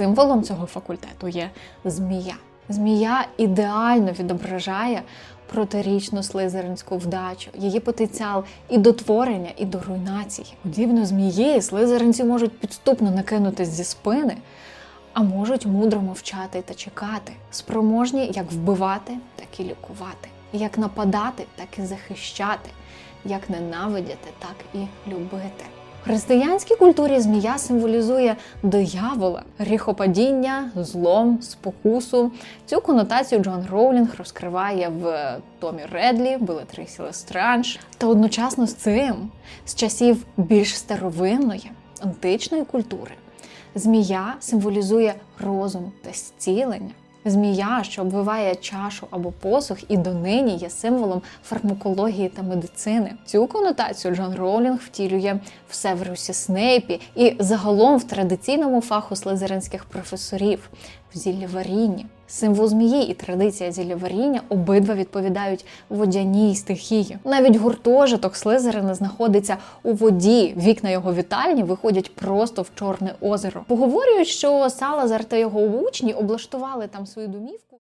Символом цього факультету є змія. Змія ідеально відображає протирічну слизеринську вдачу, її потенціал і до творення, і до руйнації. Подібно змії, слизеринці можуть підступно накинутись зі спини, а можуть мудро мовчати та чекати, спроможні як вбивати, так і лікувати, як нападати, так і захищати, як ненавидіти, так і любити. Християнській культурі змія символізує диявола, гріхопадіння, злом, спокусу. Цю конотацію Джон Роулінг розкриває в Томі Редлі, Белатрисі Лестранж. Та одночасно з цим, з часів більш старовинної античної культури, змія символізує розум та зцілення. Змія, що обвиває чашу або посух, і донині є символом фармакології та медицини. Цю конотацію Джон Роулінг втілює в Северусі Снейпі і загалом в традиційному фаху слизеринських професорів в зіллєварінні. Символ змії і традиція зіллєваріння обидва відповідають водяній стихії. Навіть гуртожиток Слизерина знаходиться у воді. Вікна його вітальні виходять просто в Чорне озеро. Поговорюють, що Салазар та його учні облаштували там свою домівку.